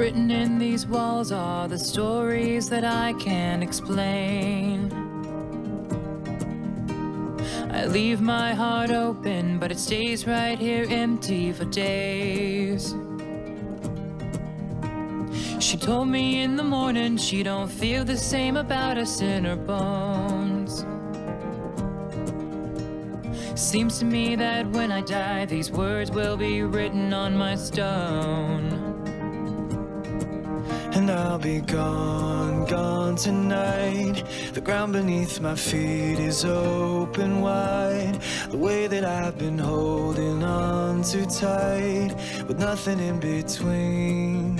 Written in these walls are the stories that I can't explain. I leave my heart open, but it stays right here empty for days. She told me in the morning she don't feel the same about us in her bones. Seems to me that when I die, these words will be written on my stone. And I'll be gone, gone tonight. The ground beneath my feet is open wide. The way that I've been holding on too tight, with nothing in between.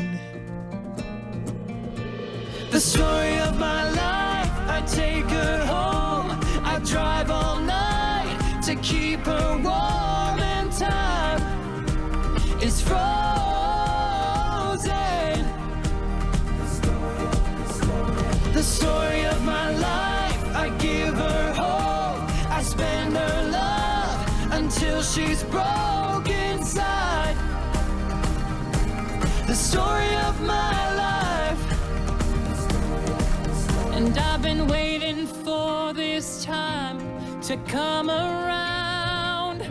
The story of my life, I take her home. I drive all night to keep her warm, and time is frozen. The story of my life, I give her hope. I spend her love until she's broke inside. The story of my life. And I've been waiting for this time to come around.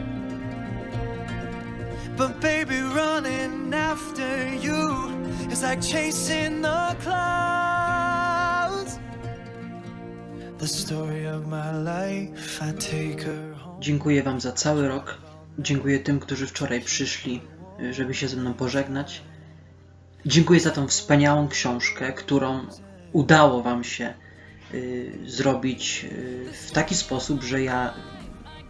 But baby, running after you is like chasing the clouds. Dziękuję Wam za cały rok. Dziękuję tym, którzy wczoraj przyszli, y, żeby się ze mną pożegnać. Dziękuję za tą wspaniałą książkę, którą udało Wam się y, zrobić y, w taki sposób, że ja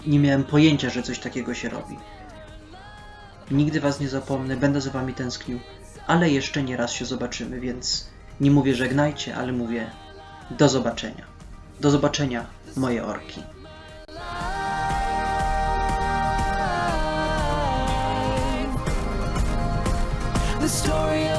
nie miałem pojęcia, że coś takiego się robi. Nigdy Was nie zapomnę, będę za Wami tęsknił, ale jeszcze nie raz się zobaczymy, więc nie mówię żegnajcie, ale mówię do zobaczenia. Do zobaczenia, moje orki. The story of.